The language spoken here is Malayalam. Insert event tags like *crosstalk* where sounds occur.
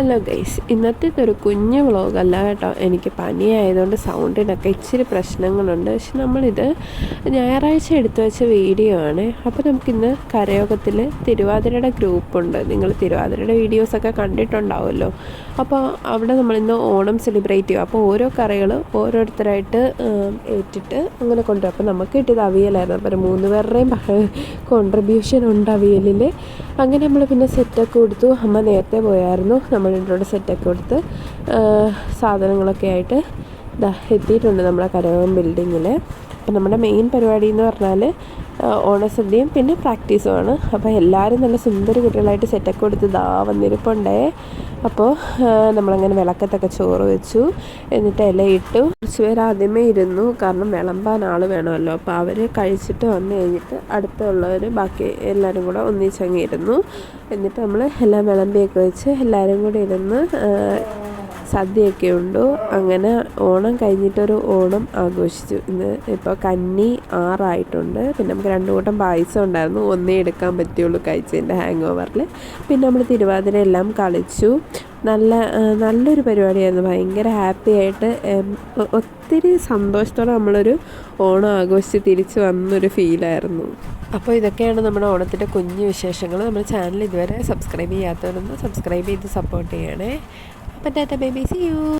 ഹലോ ഗൈസ് ഇന്നത്തെ ഒരു കുഞ്ഞു വ്ളോഗല്ല കേട്ടോ. എനിക്ക് പനിയായതുകൊണ്ട് സൗണ്ടിനൊക്കെ ഇച്ചിരി പ്രശ്നങ്ങളുണ്ട്. പക്ഷെ നമ്മളിത് ഞായറാഴ്ച എടുത്തു വെച്ച വീഡിയോ ആണ്. അപ്പോൾ നമുക്കിന്ന് കരയോഗത്തിൽ തിരുവാതിരയുടെ ഗ്രൂപ്പുണ്ട്. നിങ്ങൾ തിരുവാതിരയുടെ വീഡിയോസൊക്കെ കണ്ടിട്ടുണ്ടാവുമല്ലോ. അപ്പോൾ അവിടെ നമ്മളിന്ന് ഓണം സെലിബ്രേറ്റ് ചെയ്യും. അപ്പോൾ ഓരോ കറികൾ ഓരോരുത്തരായിട്ട് ഏറ്റിട്ട് അങ്ങനെ കൊണ്ടുവരും. അപ്പോൾ നമുക്ക് കിട്ടിയത് അവിയലായിരുന്നു. അപ്പോൾ മൂന്ന് പേരുടെയും *laughs* കോൺട്രിബ്യൂഷൻ ഉണ്ട് അവിയലിൽ അങ്ങനെ നമ്മൾ പിന്നെ സെറ്റൊക്കെ കൊടുത്തു. അമ്മ നേരത്തെ പോയായിരുന്നു. നമ്മൾ ഇതിലൂടെ സെറ്റൊക്കെ കൊടുത്ത് സാധനങ്ങളൊക്കെ ആയിട്ട് എത്തിയിട്ടുണ്ട് നമ്മുടെ കരകം ബിൽഡിങ്ങിൽ അപ്പം നമ്മുടെ മെയിൻ പരിപാടി എന്ന് പറഞ്ഞാൽ ഓണസദ്യയും പിന്നെ പ്രാക്ടീസുമാണ് അപ്പോൾ എല്ലാവരും നല്ല സുന്ദര കുട്ടികളായിട്ട് സെറ്റൊക്കെ കൊടുത്ത് ദാ വന്നിരിപ്പുണ്ടേ. അപ്പോൾ നമ്മളങ്ങനെ വിളക്കത്തൊക്കെ ചോറ് വെച്ചു. എന്നിട്ട് ഇലയിട്ടു കുറച്ച് പേർ ആദ്യമേ ഇരുന്നു. കാരണം വിളമ്പാൻ ആൾ വേണമല്ലോ. അപ്പോൾ അവർ കഴിച്ചിട്ട് വന്നു കഴിഞ്ഞിട്ട് അടുത്തുള്ളവർ ബാക്കി എല്ലാവരും കൂടെ ഒന്നിച്ചങ്ങിരുന്നു എന്നിട്ട് നമ്മൾ എല്ലാം വിളമ്പിയൊക്കെ വെച്ച് എല്ലാവരും കൂടെ ഇരുന്ന് ആ, സദ്യയൊക്കെ ഉണ്ടു അങ്ങനെ ഓണം കഴിഞ്ഞിട്ടൊരു ഓണം ആഘോഷിച്ചു. ഇന്ന് ഇപ്പോൾ കന്നി ആറായിട്ടുണ്ട്. പിന്നെ നമുക്ക് രണ്ടു കൂട്ടം പായസം ഉണ്ടായിരുന്നു. ഒന്നേ എടുക്കാൻ പറ്റുള്ളൂ കഴിച്ചതിന്റെ ഹാങ് ഓവറിൽ പിന്നെ നമ്മൾ തിരുവാതിര എല്ലാം കളിച്ചു. നല്ല നല്ലൊരു പരിപാടിയായിരുന്നു. ഭയങ്കര ഹാപ്പി ആയിട്ട് ഒത്തിരി സന്തോഷത്തോടെ നമ്മളൊരു ഓണം ആഘോഷിച്ച് തിരിച്ച് വന്നൊരു ഫീലായിരുന്നു. അപ്പോൾ ഇതൊക്കെയാണ് നമ്മുടെ ഓണത്തിന്റെ കുഞ്ഞു വിശേഷങ്ങൾ. നമ്മുടെ ചാനൽ ഇതുവരെ സബ്സ്ക്രൈബ് ചെയ്യാത്തവരൊന്ന് സബ്സ്ക്രൈബ് ചെയ്ത് സപ്പോർട്ട് ചെയ്യണേ. അപ്പം ടാറ്റ ബേബി സി യു.